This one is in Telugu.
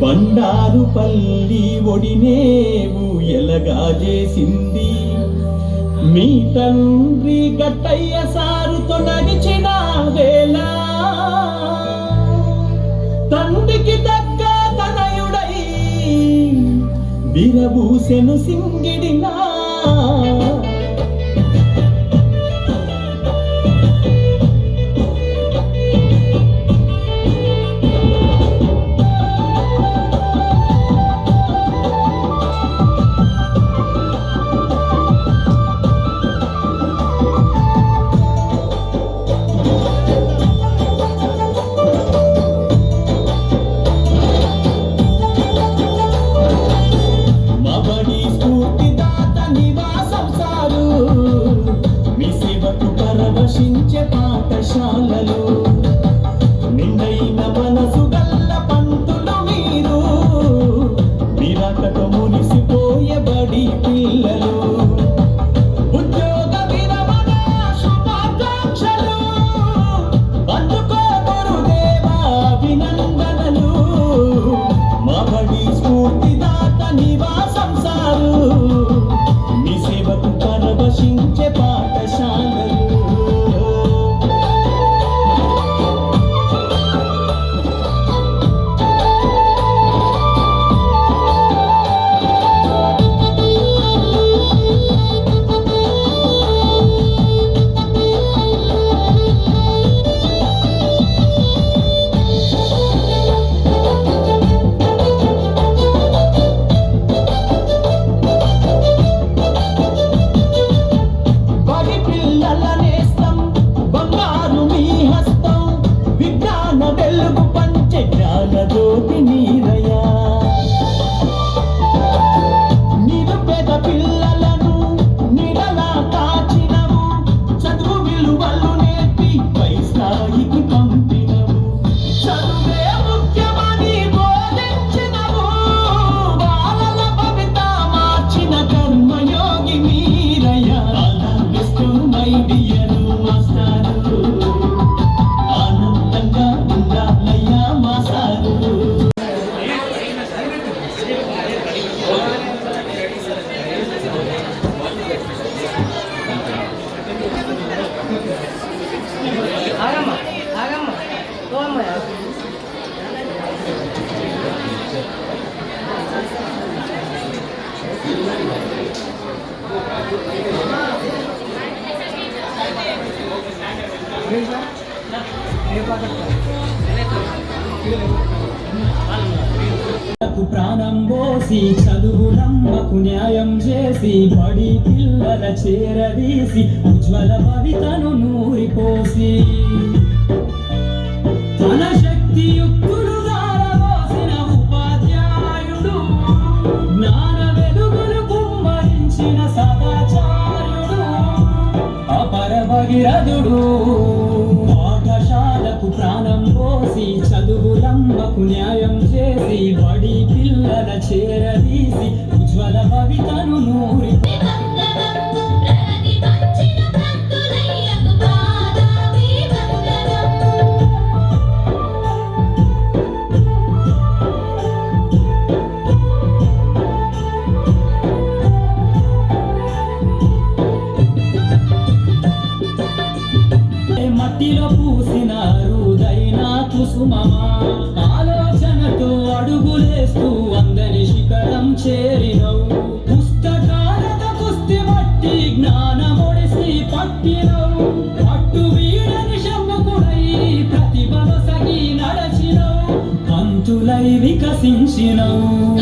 బండారు పల్లి ఒడినేవు ఎలగా చేసింది. మీ తండ్రి గట్టయ్య సారుతో నడిచిన వేళ తండ్రికి తగ్గ తనయుడై విరబూసెను సింగిడినా. ప్రాణం పోసి చదువులమ్మకు న్యాయం చేసి బడి పిల్లల చేరదీసి ఉజ్వల భవితను నూరిపోసి. తన శక్తి యుక్తులు దారబోసిన ఉపాధ్యాయుడు జ్ఞాన వెలుగులు కుమ్మరించిన సదాచార్యుడు అపర భగీరథుడు. చదువులమ్మకు న్యాయం చేసి బడి పిల్లల చేరదీసి ఉజ్వల భవితను నూరి మట్టిలో పూ రుదైన ఆలోచనతో అడుగులేస్తూ అందరి శిఖరం చేరినవు. పుస్తకాలతో కుస్తి పట్టి జ్ఞానమొడిసి పట్టినవు. పట్టు వీడని శంభకుడై ప్రతిభ సగి నడచినవు. పంతులై వికసించినవు.